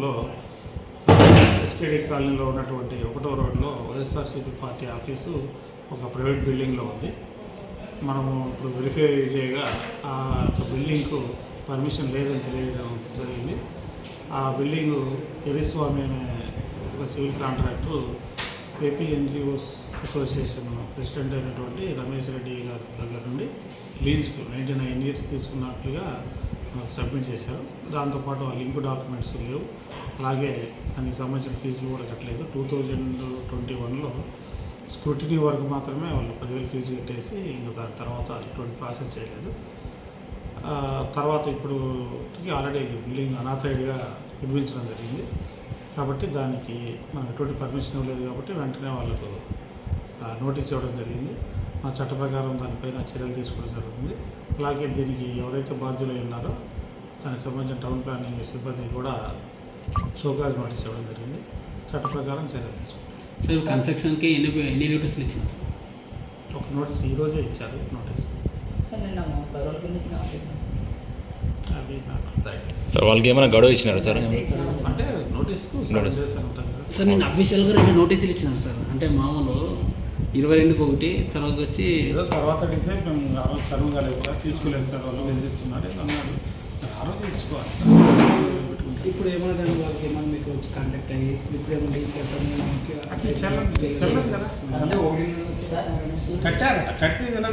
సమయంలో ఎస్పీడీ కాలనీలో ఉన్నటువంటి ఒకటో రోడ్లో వైఎస్ఆర్సీపీ పార్టీ ఆఫీసు ఒక ప్రైవేట్ బిల్డింగ్లో ఉంది. మనము ఇప్పుడు వెరిఫై చేయగా ఆ యొక్క బిల్డింగ్కు పర్మిషన్ లేదని తెలియడం జరిగింది. ఆ బిల్డింగ్ ఎరిస్వామి అనే ఒక civil contractor AP NGOs association president అయినటువంటి రమేష్ రెడ్డి గారి దగ్గర నుండి లీజ్కు నైంటీ నైన్ ఇయర్స్ తీసుకున్నట్లుగా సబ్మిట్ చేశారు. దాంతోపాటు ఆ లింక్ డాక్యుమెంట్స్ లేవు. అలాగే దానికి సంబంధించిన ఫీజులు కూడా కట్టలేదు. టూ థౌజండ్ ట్వంటీ వన్లో స్క్రూటినీ వరకు మాత్రమే వాళ్ళు పదివేలు ఫీజు కట్టేసి ఇంకా దాని తర్వాత ఎటువంటి ప్రాసెస్ చేయలేదు. తర్వాత ఇప్పుడు ఆల్రెడీ బిల్డింగ్ అనాథైడ్గా నిర్మించడం జరిగింది. కాబట్టి దానికి మనం ఎటువంటి పర్మిషన్ ఇవ్వలేదు కాబట్టి వెంటనే వాళ్ళకు నోటీస్ ఇవ్వడం జరిగింది. మా చట్ట ప్రకారం దానిపైన చర్యలు తీసుకోవడం జరుగుతుంది. అలాగే దీనికి ఎవరైతే బాధ్యులై ఉన్నారో దానికి సంబంధించిన టౌన్ ప్లానింగ్ సిబ్బంది కూడా షోకాజ్ నోటీస్ ఇవ్వడం జరిగింది. చట్ట ప్రకారం చర్యలు తీసుకుంటాం సార్ కన్స్ట్రక్షన్కి ఎన్ని ఎన్ని నోటీసులు ఇచ్చింది సార్? ఒక నోటీస్ ఈరోజే ఇచ్చారు నోటీస్. అవి నాకు సార్ వాళ్ళకి ఏమైనా గడువు ఇచ్చినారు సార్? అంటే నోటీస్కు సార్ నేను అఫీషియల్గా రెండు నోటీసులు ఇచ్చినాను సార్. అంటే మామూలు ఇరవై రెండుకి ఒకటి తర్వాత వచ్చి ఏదో తర్వాత అడిగితే మేము ఆ రోజు సర్వ్ కాలేదు సార్ తీసుకోలేదు సార్ వాళ్ళు బెదిరిస్తున్నాడు ఏదో అన్నాడు ఆ రోజు ఇచ్చుకోవాలి ఇప్పుడు ఏమైనా దాని వాళ్ళకి ఏమైనా మీకు వచ్చి కాంటాక్ట్ అయ్యి ఇప్పుడు ఏమైనా సార్ కట్టారట కడితే ఎలా